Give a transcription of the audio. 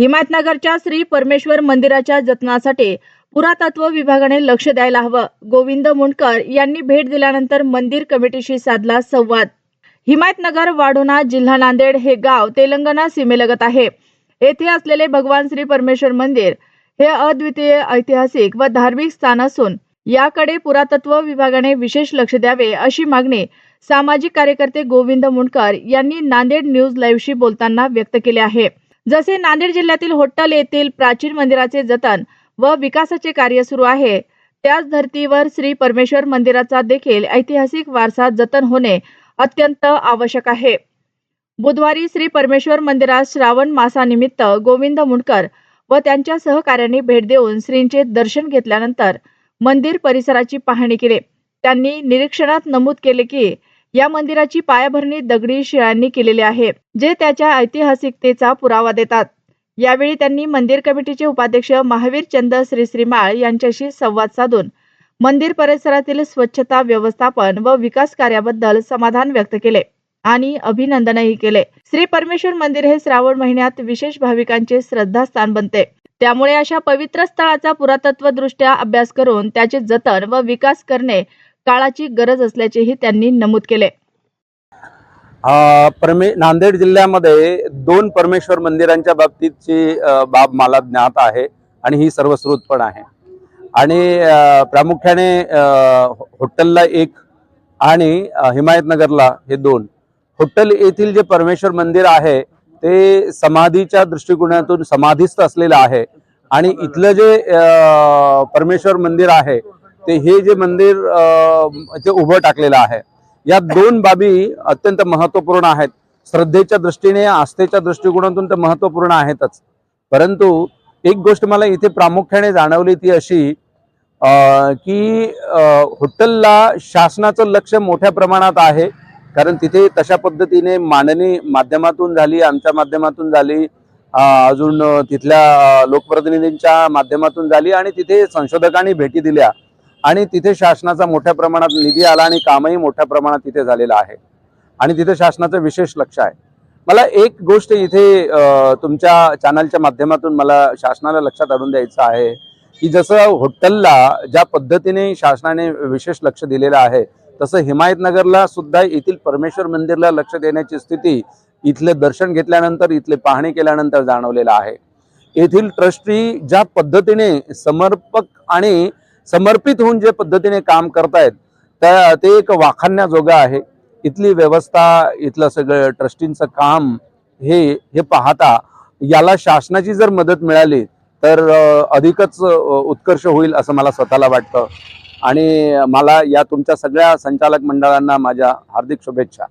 हिमायतनगरच्या श्री परमेश्वर मंदिराच्या जतनासाठी पुरातत्व विभागाने लक्ष द्यायला हवं. गोविंद मुंडकर यांनी भेट दिल्यानंतर मंदिर कमिटीशी साधला संवाद. हिमायतनगर वाढोणा जिल्हा नांदेड हे गाव तेलंगणा सीमेलगत आहे. येथे असलेले भगवान श्री परमेश्वर मंदिर हे अद्वितीय ऐतिहासिक व धार्मिक स्थान असून याकडे पुरातत्व विभागाने विशेष लक्ष द्यावे अशी मागणी सामाजिक कार्यकर्ते गोविंद मुंडकर यांनी नांदेड न्यूज लाईव्हशी बोलताना व्यक्त केले आहे. जसे नांदेड जिल्ह्यातील होट्टल येथील प्राचीन मंदिराचे जतन व विकासाचे कार्य सुरू आहे त्याच धर्तीवर श्री परमेश्वर मंदिराचा देखील ऐतिहासिक वारसा जतन होणे अत्यंत आवश्यक आहे. बुधवारी श्री परमेश्वर मंदिरात श्रावण मासानिमित्त गोविंद मुंडकर व त्यांच्या सहकार्यांनी भेट देऊन श्रींचे दर्शन घेतल्यानंतर मंदिर परिसराची पाहणी केली. त्यांनी निरीक्षणात नमूद केले की या मंदिराची पायाभरणी दगडी शिळांनी केलेली आहे जे त्याच्या ऐतिहासिकतेचा पुरावा देतात. यावेळी त्यांनी मंदिर कमिटीचे उपाध्यक्ष महावीर चंद श्री श्रीमाळ यांच्याशी संवाद साधून मंदिर परिसरातील स्वच्छता व्यवस्थापन व विकास कार्याबद्दल समाधान व्यक्त केले आणि अभिनंदनही केले. श्री परमेश्वर मंदिर हे श्रावण महिन्यात विशेष भाविकांचे श्रद्धास्थान बनते. त्यामुळे अशा पवित्र स्थळाचा पुरातत्व दृष्ट्या अभ्यास करून त्याचे जतन व विकास करणे काळाची गरज असल्याचेही त्यांनी नमूद केले. परमे नांदेड जिल्ह्यामध्ये दोन परमेश्वर मंदिरांच्या बाबतीतची बाब मला ज्ञात आहे आणि ही सर्वस्रोत पण आहे. आणि प्रामुख्याने हॉटेलला एक आणि हिमायतनगरला हे दोन. हॉटेल येथील जे परमेश्वर मंदिर आहे ते समाधीच्या दृष्टिकोनातून समाधीस्थ असलेलं आहे. आणि इथलं जे परमेश्वर मंदिर आहे ते हे जे मंदिर जे उभं टाकलेलं आहे. या दोन बाबी अत्यंत महत्त्वपूर्ण आहेत. श्रद्धेच्या दृष्टीने आस्थेच्या दृष्टिकोनातून तर महत्त्वपूर्ण आहेतच. परंतु एक गोष्ट मला इथे प्रामुख्याने जाणवली ती अशी की हॉटेलला शासनाचं लक्ष मोठ्या प्रमाणात आहे. कारण तिथे तशा पद्धतीने मांडणी माध्यमातून झाली आमच्या माध्यमातून झाली अजून तिथल्या लोकप्रतिनिधींच्या माध्यमातून झाली आणि तिथे संशोधकांनी भेटी दिल्या. आणि तिथे शासनाचा मोठ्या प्रमाणात निधी आला आणि कामही मोठ्या प्रमाणात तिथे झालेलं आहे. आणि तिथे शासनाचं विशेष लक्ष आहे. मला एक गोष्ट इथे तुमच्या चॅनलच्या माध्यमातून मला शासनाला लक्षात आणून द्यायचं आहे की जसं हॉटेलला ज्या पद्धतीने शासनाने विशेष लक्ष दिलेलं आहे तसं हिमायतनगरला सुद्धा येथील परमेश्वर मंदिरला लक्ष देण्याची स्थिती इथले दर्शन घेतल्यानंतर इथले पाहणी केल्यानंतर जाणवलेलं आहे. येथील ट्रस्टी ज्या पद्धतीने समर्पक आणि समर्पित होऊन जे पद्धतीने काम करतायत त्या ते एक वाखाणण्याजोगं आहे. इथली व्यवस्था इथलं सगळं ट्रस्टींचं काम हे हे पाहता याला शासनाची जर मदत मिळाली तर अधिकच उत्कर्ष होईल असं मला स्वतःला वाटतं. आणि मला या तुमच्या सगळ्या संचालक मंडळांना माझ्या हार्दिक शुभेच्छा.